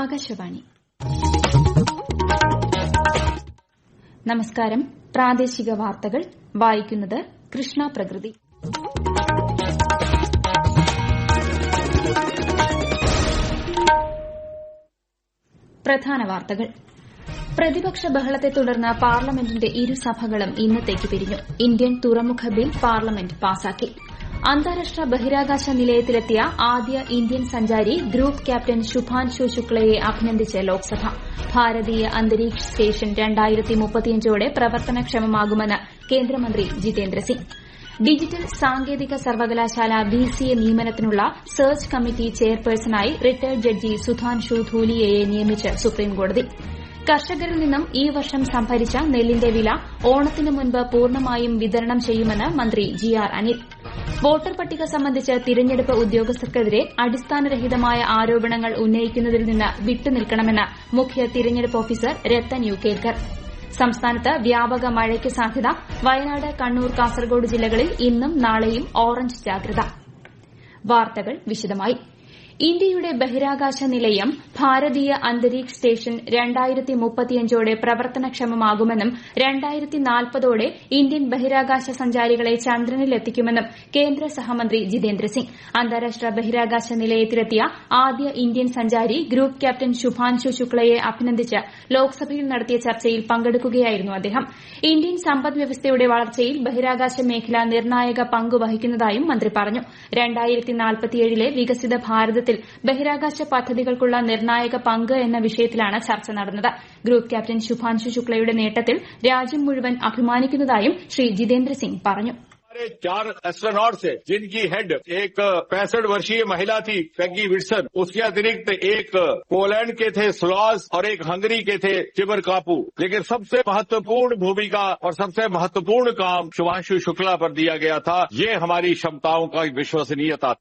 ആകാശവാണി. നമസ്കാരം. പ്രാദേശിക വാർത്തകൾ. വായിക്കുന്നത് കൃഷ്ണ പ്രകൃതി. പ്രധാന വാർത്തകൾ. പ്രതിപക്ഷ ബഹളത്തെ തുടർന്ന് പാർലമെന്റിന്റെ ഇരുസഭകളും ഇന്നത്തേക്ക് പിരിഞ്ഞു. ഇന്ത്യൻ തുറമുഖ ബിൽ പാർലമെന്റ് പാസാക്കി. അന്താരാഷ്ട്ര ബഹിരാകാശ നിലയത്തിലെത്തിയ ആദ്യ ഇന്ത്യൻ സഞ്ചാരി ഗ്രൂപ്പ് ക്യാപ്റ്റൻ ശുഭാൻശു ശുക്ലയെ അഭിനന്ദിച്ച് ലോക്സഭ. ഭാരതീയ അന്തരീക്ഷ സ്റ്റേഷൻ ോടെ പ്രവർത്തനക്ഷമമാകുമെന്ന് കേന്ദ്രമന്ത്രി ജിതേന്ദ്ര സിംഗ്. ഡിജിറ്റൽ സാങ്കേതിക സർവകലാശാല ബിസിഎ നിയമനത്തിനുള്ള സെർച്ച് കമ്മിറ്റി ചെയർപേഴ്സണായി റിട്ടയർഡ് ജഡ്ജി സുധാൻഷു ധൂലിയയെ നിയമിച്ച് സുപ്രീംകോടതി. കർഷകരിൽ നിന്നും ഈ വർഷം സംഭരിച്ച നെല്ലിന്റെ വില ഓണത്തിന് മുൻപ് പൂർണമായും വിതരണം ചെയ്യുമെന്ന് മന്ത്രി ജി ആർ അനിൽ. വോട്ടർ പട്ടിക സംബന്ധിച്ച് തിരഞ്ഞെടുപ്പ് ഉദ്യോഗസ്ഥർക്കെതിരെ അടിസ്ഥാനരഹിതമായ ആരോപണങ്ങൾ ഉന്നയിക്കുന്നതിൽ നിന്ന് വിട്ടുനിൽക്കണമെന്ന് മുഖ്യ തിരഞ്ഞെടുപ്പ് ഓഫീസർ രത്തൻ യു കേൽക്കർ. സംസ്ഥാനത്ത് വ്യാപക മഴയ്ക്ക് സാധ്യത വയനാട് കണ്ണൂർ കാസർഗോഡ് ജില്ലകളിൽ ഇന്നും നാളെയും ഓറഞ്ച് ജാഗ്രത. ഇന്ത്യയുടെ ബഹിരാകാശ നിലയം ഭാരതീയ അന്തരീക്ഷ സ്റ്റേഷൻ ോടെ പ്രവർത്തനക്ഷമമാകുമെന്നും ോടെ ഇന്ത്യൻ ബഹിരാകാശ സഞ്ചാരികളെ ചന്ദ്രനിലെത്തിക്കുമെന്നും കേന്ദ്ര സഹമന്ത്രി ജിതേന്ദ്ര സിംഗ്. അന്താരാഷ്ട്ര ബഹിരാകാശ നിലയത്തിലെത്തിയ ആദ്യ ഇന്ത്യൻ സഞ്ചാരി ഗ്രൂപ്പ് ക്യാപ്റ്റൻ ശുഭാൻശു ശുക്ലയെ അഭിനന്ദിച്ച് ലോക്സഭയിൽ നടത്തിയ ചർച്ചയിൽ പങ്കെടുക്കുകയായിരുന്നു അദ്ദേഹം. ഇന്ത്യൻ സമ്പദ് വ്യവസ്ഥയുടെ വളർച്ചയിൽ ബഹിരാകാശ മേഖല നിർണായക പങ്കുവഹിക്കുന്നതായും മന്ത്രി പറഞ്ഞു. ലെ വികസിത ഭാരതത്തിൽ ബഹിരാകാശ പദ്ധതികൾക്കുള്ള നിർണായക പങ്ക് എന്ന വിഷയത്തിലാണ് ചർച്ച നടന്നത് ഗ്രൂപ്പ് ക്യാപ്റ്റൻ ശുഭാൻശു ശുക്ലയുടെ നേട്ടത്തിൽ രാജ്യം മുഴുവൻ അഭിമാനിക്കുന്നതായും ശ്രീ ജിതേന്ദ്ര സിംഗ് പറഞ്ഞു हमारे चार एस्ट्रोनॉट्स है जिनकी हेड एक पैंसठ वर्षीय महिला थी पेगी विल्सन उसके अतिरिक्त एक पोलैंड के थे स्लॉस और एक हंगरी के थे चिबर कापू लेकिन सबसे महत्वपूर्ण भूमिका और सबसे महत्वपूर्ण काम शुभांशु शुक्ला पर दिया गया था ये हमारी क्षमताओं का विश्वसनीयता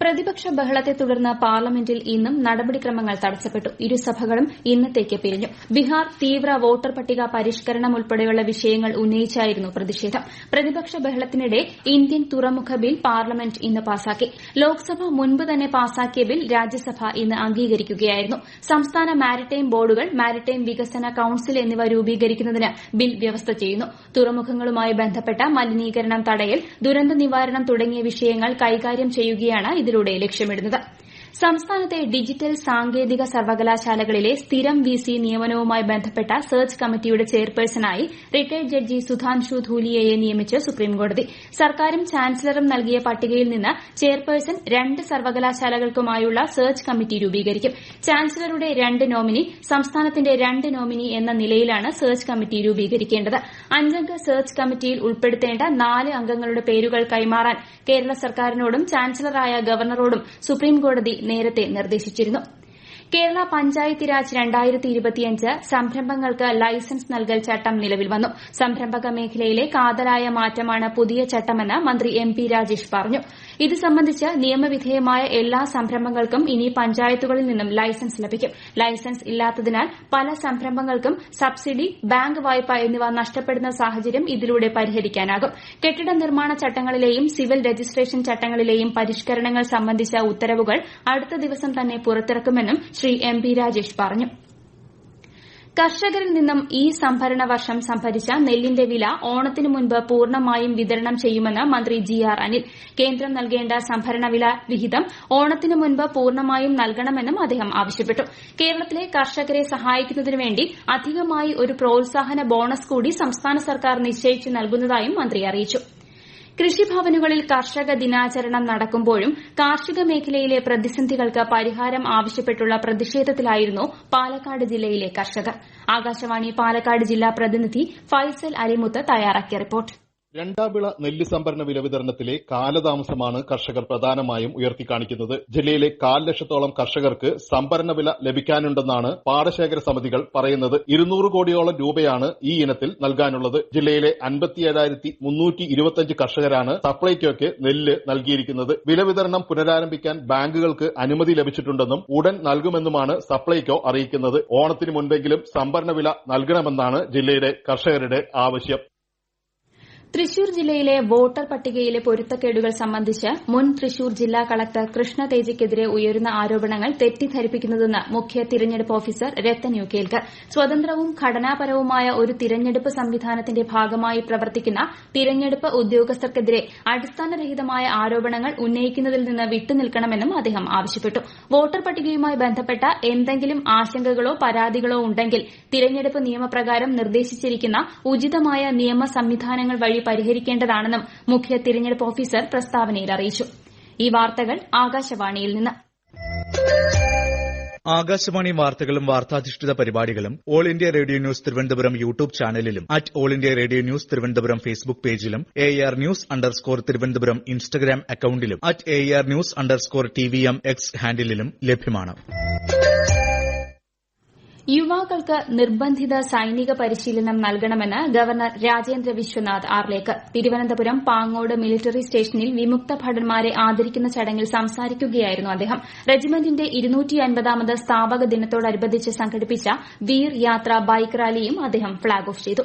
പ്രതിപക്ഷ ബഹളത്തെ തുടർന്ന് പാർലമെന്റിൽ ഇന്നും നടപടിക്രമങ്ങൾ തടസ്സപ്പെട്ടു. ഇരുസഭകളും ഇന്നത്തേക്ക് പിരിഞ്ഞു. ബീഹാർ തീവ്ര വോട്ടർ പട്ടിക പരിഷ്കരണം ഉൾപ്പെടെയുള്ള വിഷയങ്ങൾ ഉന്നയിച്ചായിരുന്നു പ്രതിഷേധം. പ്രതിപക്ഷ ബഹളത്തിനിടെ ഇന്ത്യൻ തുറമുഖ ബിൽ പാർലമെന്റ് ഇന്ന് പാസാക്കി. ലോക്സഭ മുൻപ് തന്നെ പാസാക്കിയ ബിൽ രാജ്യസഭ ഇന്ന് അംഗീകരിക്കുകയായിരുന്നു. സംസ്ഥാന മാരിടൈം ബോർഡുകൾ മാരിടൈം വികസന കൌൺസിൽ എന്നിവ രൂപീകരിക്കുന്നതിന് ബിൽ വ്യവസ്ഥ ചെയ്യുന്നു. തുറമുഖങ്ങളുമായി ബന്ധപ്പെട്ട മലിനീകരണം തടയൽ ദുരന്ത നിവാരണം തുടങ്ങിയ വിഷയങ്ങൾ കൈകാര്യം ചെയ്യുകയാണ് ഇതിലൂടെ ലക്ഷ്യമിടുന്നത് സംസ്ഥാനത്തെ ഡിജിറ്റൽ സാങ്കേതിക സർവകലാശാലകളിലെ സ്ഥിരം വിസി നിയമനവുമായി ബന്ധപ്പെട്ട സെർച്ച് കമ്മിറ്റിയുടെ ചെയർപേഴ്സണായി റിട്ടയർഡ് ജഡ്ജി സുധാൻഷു ധൂലിയയെ നിയമിച്ച് സുപ്രീംകോടതി. സർക്കാരും ചാൻസലറും നൽകിയ പട്ടികയിൽ നിന്ന് ചെയർപേഴ്സൺ രണ്ട് സർവകലാശാലകൾക്കുമായുള്ള സെർച്ച് കമ്മിറ്റി രൂപീകരിക്കും. ചാൻസലറുടെ രണ്ട് നോമിനി സംസ്ഥാനത്തിന്റെ രണ്ട് നോമിനി എന്ന നിലയിലാണ് സെർച്ച് കമ്മിറ്റി രൂപീകരിക്കേണ്ടത്. അഞ്ചംഗ സെർച്ച് കമ്മിറ്റിയിൽ ഉൾപ്പെടുത്തേണ്ട നാല് അംഗങ്ങളുടെ പേരുകൾ കൈമാറാൻ കേരള സർക്കാരിനോടും ചാൻസലറായ ഗവർണറോടും സുപ്രീംകോടതി നേരത്തെ നിർദ്ദേശിച്ചിരുന്നു. കേരള പഞ്ചായത്ത് രാജ് രണ്ടായിരത്തി ഇരുപത്തിയഞ്ച് സംരംഭങ്ങൾക്ക് ലൈസൻസ് നൽകൽ ചട്ടം നിലവിൽ വന്നു. സംരംഭക മേഖലയിലെ കാതലായ മാറ്റമാണ് പുതിയ ചട്ടമെന്ന് മന്ത്രി എം പി രാജേഷ് പറഞ്ഞു. ഇത് സംബന്ധിച്ച് നിയമവിധേയമായ എല്ലാ സംരംഭങ്ങൾക്കും ഇനി പഞ്ചായത്തുകളിൽ നിന്നും ലൈസൻസ് ലഭിക്കും. ലൈസൻസ് ഇല്ലാത്തതിനാൽ പല സംരംഭങ്ങൾക്കും സബ്സിഡി ബാങ്ക് വായ്പ എന്നിവ നഷ്ടപ്പെടുന്ന സാഹചര്യം ഇതിലൂടെ പരിഹരിക്കാനാകും. കെട്ടിട നിർമ്മാണ ചട്ടങ്ങളിലെയും സിവിൽ രജിസ്ട്രേഷൻ ചട്ടങ്ങളിലെയും പരിഷ്കരണങ്ങൾ സംബന്ധിച്ച ഉത്തരവുകൾ അടുത്ത ദിവസം തന്നെ പുറത്തിറക്കുമെന്നും ശ്രീ എം പി രാജേഷ് പറഞ്ഞു. കർഷകരിൽ നിന്നും ഈ സംഭരണ വർഷം സംഭരിച്ച നെല്ലിന്റെ വില ഓണത്തിന് മുൻപ് പൂർണമായും വിതരണം ചെയ്യുമെന്ന് മന്ത്രി ജി ആർ അനിൽ. കേന്ദ്രം നൽകേണ്ട സംഭരണ വില വിഹിതം ഓണത്തിന് മുൻപ് പൂർണമായും നൽകണമെന്നും അദ്ദേഹം ആവശ്യപ്പെട്ടു. കേരളത്തിലെ കർഷകരെ സഹായിക്കുന്നതിനുവേണ്ടി അധികമായി ഒരു പ്രോത്സാഹന ബോണസ് കൂടി സംസ്ഥാന സർക്കാർ നിശ്ചയിച്ചു നൽകുന്നതായും മന്ത്രി അറിയിച്ചു. കൃഷിഭവനുകളിൽ കർഷക ദിനാചരണം നടക്കുമ്പോഴും കാർഷിക മേഖലയിലെ പ്രതിസന്ധികൾക്ക് പരിഹാരം ആവശ്യപ്പെട്ടുള്ള പ്രതിഷേധത്തിലായിരുന്നു പാലക്കാട് ജില്ലയിലെ കർഷകർ. ആകാശവാണി പാലക്കാട് ജില്ലാ പ്രതിനിധി ഫൈസൽ അലിമുത്ത് തയ്യാറാക്കിയ റിപ്പോർട്ട്. രണ്ടാം വിള നെല്ല് സംഭരണ വില വിതരണത്തിലെ കാലതാമസമാണ് കർഷകർ പ്രധാനമായും ഉയർത്തിക്കാണിക്കുന്നത്. ജില്ലയിലെ കാൽ ലക്ഷത്തോളം കർഷകർക്ക് സംഭരണ വില ലഭിക്കാനുണ്ടെന്നാണ് പാടശേഖര സമിതികൾ പറയുന്നത്. ഇരുന്നൂറ് കോടിയോളം രൂപയാണ് ഈ ഇനത്തിൽ നൽകാനുള്ളത്. ജില്ലയിലെ അൻപത്തിയേഴായിരത്തി മുന്നൂറ്റി ഇരുപത്തിയഞ്ച് കർഷകരാണ് സപ്ലൈകോയ്ക്ക് നെല്ല് നൽകിയിരിക്കുന്നത്. വില വിതരണം പുനരാരംഭിക്കാൻ ബാങ്കുകൾക്ക് അനുമതി ലഭിച്ചിട്ടുണ്ടെന്നും ഉടൻ നൽകുമെന്നുമാണ് സപ്ലൈകോ അറിയിക്കുന്നത്. ഓണത്തിന് മുൻപെങ്കിലും സംഭരണ വില നൽകണമെന്നാണ് ജില്ലയിലെ കർഷകരുടെ ആവശ്യം. തൃശൂർ ജില്ലയിലെ വോട്ടർ പട്ടികയിലെ പൊരുത്തക്കേടുകൾ സംബന്ധിച്ച് മുൻ തൃശൂർ ജില്ലാ കളക്ടർ കൃഷ്ണ തേജയ്ക്കെതിരെ ഉയരുന്ന ആരോപണങ്ങൾ തെറ്റിദ്ധരിപ്പിക്കുന്നതെന്ന് മുഖ്യ തിരഞ്ഞെടുപ്പ് ഓഫീസർ രത്തൻ യു കേൽക്കർ. സ്വതന്ത്രവും ഘടനാപരവുമായ ഒരു തിരഞ്ഞെടുപ്പ് സംവിധാനത്തിന്റെ ഭാഗമായി പ്രവർത്തിക്കുന്ന തിരഞ്ഞെടുപ്പ് ഉദ്യോഗസ്ഥർക്കെതിരെ അടിസ്ഥാനരഹിതമായ ആരോപണങ്ങൾ ഉന്നയിക്കുന്നതിൽ നിന്ന് വിട്ടുനിൽക്കണമെന്നും അദ്ദേഹം ആവശ്യപ്പെട്ടു. വോട്ടർ പട്ടികയുമായി ബന്ധപ്പെട്ട എന്തെങ്കിലും ആശങ്കകളോ പരാതികളോ ഉണ്ടെങ്കിൽ തിരഞ്ഞെടുപ്പ് നിയമപ്രകാരം നിർദ്ദേശിച്ചിരിക്കുന്ന ഉചിതമായ നിയമ സംവിധാനങ്ങൾ വഴി പരിഹരിക്കേണ്ടതാണെന്നും മുഖ്യ തിരഞ്ഞെടുപ്പ് ഓഫീസർ പ്രസ്താവനയിൽ അറിയിച്ചു. ഈ വാർത്തകൾ ആകാശവാണിയിൽ നിന്ന്. ആകാശവാണി വാർത്തകളും വാർത്താധിഷ്ഠിത പരിപാടികളും all India radio news Thiruvananthapuram YouTube ചാനലിലും at all India radio news Thiruvananthapuram Facebook പേജിലും A R news underscore Thiruvananthapuram Instagram അക്കൌണ്ടിലും at A R news underscore T V M X ഹാൻഡിലും ലഭ്യമാണ്. യുവാക്കൾക്ക് നിർബന്ധിത സൈനിക പരിശീലനം നൽകണമെന്ന് ഗവർണർ രാജേന്ദ്ര വിശ്വനാഥ് ആർലേക്കർ തിരുവനന്തപുരം പാങ്ങോട് മിലിറ്ററി സ്റ്റേഷനിൽ വിമുക്ത ഭടന്മാരെ ആദരിക്കുന്ന ചടങ്ങിൽ സംസാരിക്കുകയായിരുന്നു അദ്ദേഹം. റെജിമെന്റിന്റെ സ്ഥാപക ദിനത്തോടനുബന്ധിച്ച് സംഘടിപ്പിച്ച വീർ യാത്ര ബൈക്ക് റാലിയും അദ്ദേഹം ഫ്ളാഗ് ഓഫ് ചെയ്തു.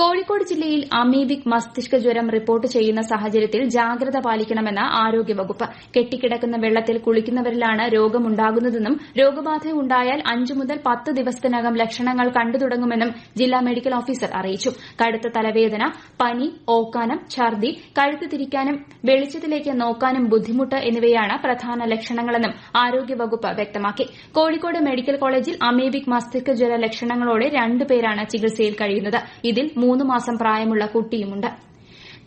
കോഴിക്കോട് ജില്ലയിൽ അമീബിക് മസ്തിഷ്ക ജ്വരം റിപ്പോർട്ട് ചെയ്യുന്ന സാഹചര്യത്തിൽ ജാഗ്രത പാലിക്കണമെന്ന് ആരോഗ്യവകുപ്പ്. കെട്ടിക്കിടക്കുന്ന വെള്ളത്തിൽ കുളിക്കുന്നവരിലാണ് രോഗമുണ്ടാകുന്നതെന്നും രോഗബാധയുണ്ടായാൽ അഞ്ചു മുതൽ പത്ത് ദിവസത്തിനകം ലക്ഷണങ്ങൾ കണ്ടു തുടങ്ങുമെന്നും ജില്ലാ മെഡിക്കൽ ഓഫീസർ അറിയിച്ചു. കടുത്ത തലവേദന പനി ഓക്കാനം ഛർദി കഴുത്ത് തിരിക്കാനും വെളിച്ചത്തിലേക്ക് നോക്കാനും ബുദ്ധിമുട്ട് എന്നിവയാണ് പ്രധാന ലക്ഷണങ്ങളെന്നും ആരോഗ്യവകുപ്പ് വ്യക്തമാക്കി. കോഴിക്കോട് മെഡിക്കൽ കോളേജിൽ അമീബിക് മസ്തിഷ്ക ജ്വര ലക്ഷണങ്ങളോടെ രണ്ടുപേരാണ് ചികിത്സയിൽ കഴിയുന്നത്. ഇതിൽ മൂന്ന് മാസം പ്രായമുള്ള കുട്ടിയുമുണ്ട്.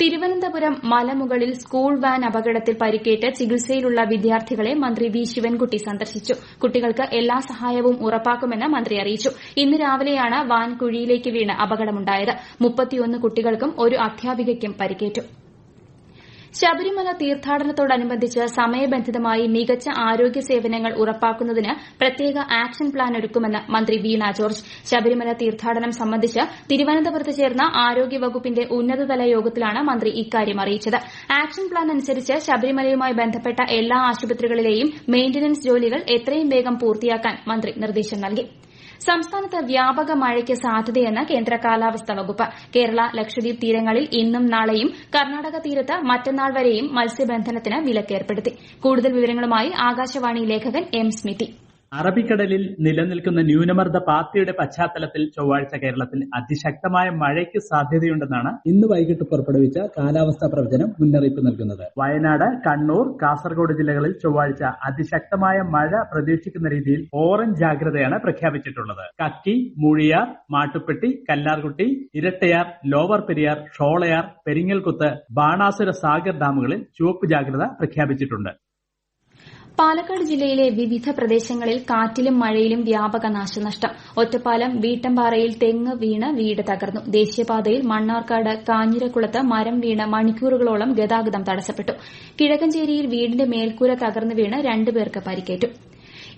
തിരുവനന്തപുരം മലമുകളിൽ സ്കൂൾ വാൻ അപകടത്തിൽ പരിക്കേറ്റ് ചികിത്സയിലുള്ള വിദ്യാർത്ഥികളെ മന്ത്രി വി. ശിവൻകുട്ടി സന്ദർശിച്ചു. കുട്ടികൾക്ക് എല്ലാ സഹായവും ഉറപ്പാക്കുമെന്ന് മന്ത്രി അറിയിച്ചു. ഇന്ന് രാവിലെയാണ് വാൻ കുഴിയിലേക്ക് വീണ് അപകടമുണ്ടായത്. കുട്ടികൾക്കും ഒരു അധ്യാപികയ്ക്കും പരിക്കേറ്റു. ശബരിമല തീർത്ഥാടനത്തോടനുബന്ധിച്ച് സമയബന്ധിതമായി മികച്ച ആരോഗ്യ സേവനങ്ങൾ ഉറപ്പാക്കുന്നതിന് പ്രത്യേക ആക്ഷൻ പ്ലാൻ ഒരുക്കുമെന്ന് മന്ത്രി വീണ ജോർജ്. ശബരിമല തീർത്ഥാടനം സംബന്ധിച്ച് തിരുവനന്തപുരത്ത് ചേർന്ന ആരോഗ്യവകുപ്പിന്റെ ഉന്നതതല യോഗത്തിലാണ് മന്ത്രി ഇക്കാര്യം അറിയിച്ചത്. ആക്ഷൻ പ്ലാൻ അനുസരിച്ച് ശബരിമലയുമായി ബന്ധപ്പെട്ട എല്ലാ ആശുപത്രികളിലെയും മെയിന്റനൻസ് ജോലികൾ എത്രയും വേഗം പൂർത്തിയാക്കാൻ മന്ത്രി നിർദ്ദേശം നൽകി. സംസ്ഥാനത്ത് വ്യാപക മഴയ്ക്ക് സാധ്യതയെന്ന് കേന്ദ്ര കാലാവസ്ഥാ വകുപ്പ്. കേരള ലക്ഷദ്വീപ് തീരങ്ങളിൽ ഇന്നും നാളെയും കർണാടക തീരത്ത് മറ്റന്നാൾ വരെയും മത്സ്യബന്ധനത്തിന് വിലക്കേർപ്പെടുത്തി. കൂടുതൽ വിവരങ്ങളുമായി ആകാശവാണി ലേഖകൻ എം സ്മിതി. അറബിക്കടലിൽ നിലനിൽക്കുന്ന ന്യൂനമർദ്ദ പാത്തിയുടെ പശ്ചാത്തലത്തിൽ ചൊവ്വാഴ്ച കേരളത്തിൽ അതിശക്തമായ മഴയ്ക്ക് സാധ്യതയുണ്ടെന്നാണ് ഇന്ന് വൈകിട്ട് പുറപ്പെടുവിച്ച കാലാവസ്ഥാ പ്രവചനം മുന്നറിയിപ്പ് നൽകുന്നത്. വയനാട് കണ്ണൂർ കാസർഗോഡ് ജില്ലകളിൽ ചൊവ്വാഴ്ച അതിശക്തമായ മഴ പ്രതീക്ഷിക്കുന്ന രീതിയിൽ ഓറഞ്ച് ജാഗ്രതയാണ് പ്രഖ്യാപിച്ചിട്ടുള്ളത്. കക്കി മൂഴിയാർ മാട്ടുപ്പെട്ടി കല്ലാർകുട്ടി ഇരട്ടയാർ ലോവർ പെരിയാർ ഷോളയാർ പെരിങ്ങൽകുത്ത് ബാണാസുര സാഗർ ഡാമുകളിൽ ചുവപ്പ് ജാഗ്രത പ്രഖ്യാപിച്ചിട്ടുണ്ട്. പാലക്കാട് ജില്ലയിലെ വിവിധ പ്രദേശങ്ങളിൽ കാറ്റിലും മഴയിലും വ്യാപക നാശനഷ്ടം. ഒറ്റപ്പാലം വീട്ടമ്പാറയിൽ തെങ്ങ് വീണ് വീട് തകർന്നു. ദേശീയപാതയിൽ മണ്ണാർക്കാട് കാഞ്ഞിരക്കുളത്ത് മരം വീണ് മണിക്കൂറുകളോളം ഗതാഗതം തടസ്സപ്പെട്ടു. കിഴക്കഞ്ചേരിയിൽ വീടിന്റെ മേൽക്കൂര തകർന്നു വീണ് രണ്ടുപേർക്ക് പരിക്കേറ്റു.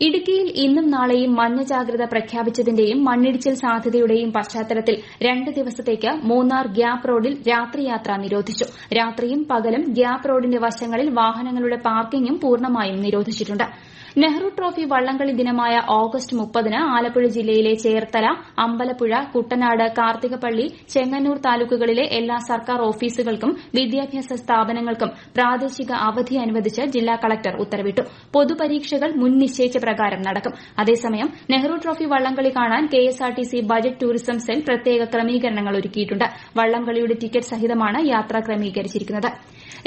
ഇടുക്കിയിൽ ഇന്നും നാളെയും മഞ്ഞ ജാഗ്രത പ്രഖ്യാപിച്ചതിന്റെയും മണ്ണിടിച്ചിൽ സാധ്യതയുടെയും പശ്ചാത്തലത്തിൽ രണ്ട് ദിവസത്തേക്ക് മൂന്നാർ ഗ്യാപ് റോഡിൽ രാത്രിയാത്ര നിരോധിച്ചു. രാത്രിയും പകലും ഗ്യാപ് റോഡിന്റെ വശങ്ങളിൽ വാഹനങ്ങളുടെ പാർക്കിംഗും പൂർണമായും നിരോധിച്ചിട്ടുണ്ട്. നെഹ്റു ട്രോഫി വള്ളംകളി ദിനമായ ഓഗസ്റ്റ് മുപ്പതിന് ആലപ്പുഴ ജില്ലയിലെ ചേർത്തല അമ്പലപ്പുഴ കുട്ടനാട് കാർത്തികപ്പള്ളി ചെങ്ങന്നൂർ താലൂക്കുകളിലെ എല്ലാ സർക്കാർ ഓഫീസുകൾക്കും വിദ്യാഭ്യാസ സ്ഥാപനങ്ങൾക്കും പ്രാദേശിക അവധി അനുവദിച്ച് ജില്ലാ കളക്ടർ ഉത്തരവിട്ടു. പൊതുപരീക്ഷകൾ മുൻ നിശ്ചയിച്ച പ്രകാരം നടക്കും. അതേസമയം നെഹ്റു ട്രോഫി വള്ളംകളി കാണാൻ കെഎസ്ആർടിസി ബജറ്റ് ടൂറിസം സെൽ പ്രത്യേക ക്രമീകരണങ്ങൾ ഒരുക്കിയിട്ടുണ്ട്. വള്ളംകളിയുടെ ടിക്കറ്റ് സഹിതമാണ് യാത്ര ക്രമീകരിച്ചിരിക്കുന്നത്.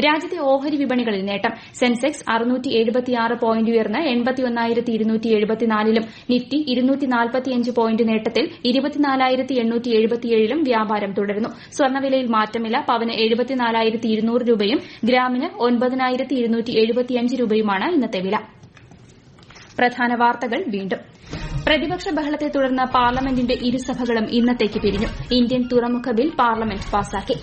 രാജ്യത്തെ ഓഹരി വിപണികളിൽ നേട്ടം. സെൻസെക്സ് പോയിന്റ് ഉയർന്ന് ലും നിഫ്റ്റി പോയിന്റ് നേട്ടത്തിൽ ലും വ്യാപാരം തുടരുന്നു. സ്വർണവിലയിൽ മാറ്റമില്ല. പവന് രൂപയും ഗ്രാമിന് രൂപയുമാണ് ഇന്നത്തെ വില. പ്രതിപക്ഷ ബഹളത്തെ തുടർന്ന് പാർലമെന്റിന്റെ ഇരുസഭകളും ഇന്നത്തേക്ക് പിരിഞ്ഞു. ഇന്ത്യൻ തുറമുഖ ബിൽ പാർലമെന്റ് പാസാക്കി.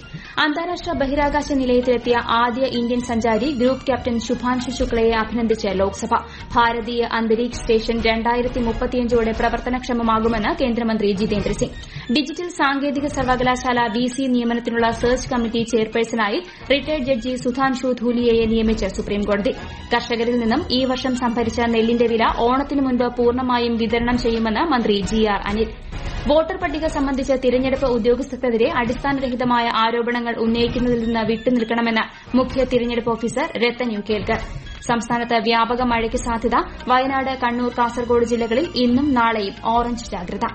അന്താരാഷ്ട്ര ബഹിരാകാശ നിലയത്തിലെത്തിയ ആദ്യ ഇന്ത്യൻ സഞ്ചാരി ഗ്രൂപ്പ് ക്യാപ്റ്റൻ ശുഭാൻഷു ശുക്ലയെ അഭിനന്ദിച്ച് ലോക്സഭ. ഭാരതീയ അന്തരീക്ഷ സ്റ്റേഷൻ രണ്ടായിരത്തി മുപ്പത്തിയഞ്ചോടെ പ്രവർത്തനക്ഷമമാകുമെന്ന് കേന്ദ്രമന്ത്രി ജിതേന്ദ്ര സിംഗ്. ഡിജിറ്റൽ സാങ്കേതിക സർവകലാശാല വി സി നിയമനത്തിനുള്ള സെർച്ച് കമ്മിറ്റി ചെയർപേഴ്സണായി റിട്ടയർഡ് ജഡ്ജി സുധാൻഷു ധൂലിയയെ നിയമിച്ച് സുപ്രീംകോടതി. കർഷകരിൽ നിന്നും ഈ വർഷം സംഭരിച്ച നെല്ലിന്റെ വില ഓണത്തിനു മുൻപ് പൂർണമായും വിതരണം ചെയ്യുമെന്ന് മന്ത്രി ജി ആർ അനിൽ. വോട്ടർ പട്ടിക സംബന്ധിച്ച് തിരഞ്ഞെടുപ്പ് ഉദ്യോഗസ്ഥർക്കെതിരെ അടിസ്ഥാനരഹിതമായ ആരോപണങ്ങൾ ഉന്നയിക്കുന്നതിൽ നിന്ന് വിട്ടുനിൽക്കണമെന്ന് മുഖ്യ തിരഞ്ഞെടുപ്പ് ഓഫീസർ രത്തൻ യു കേൽക്കർ. സംസ്ഥാനത്ത് വ്യാപക മഴയ്ക്ക് സാധ്യത. വയനാട് കണ്ണൂർ കാസർഗോഡ് ജില്ലകളിൽ ഇന്നും നാളെയും ഓറഞ്ച് ജാഗ്രത.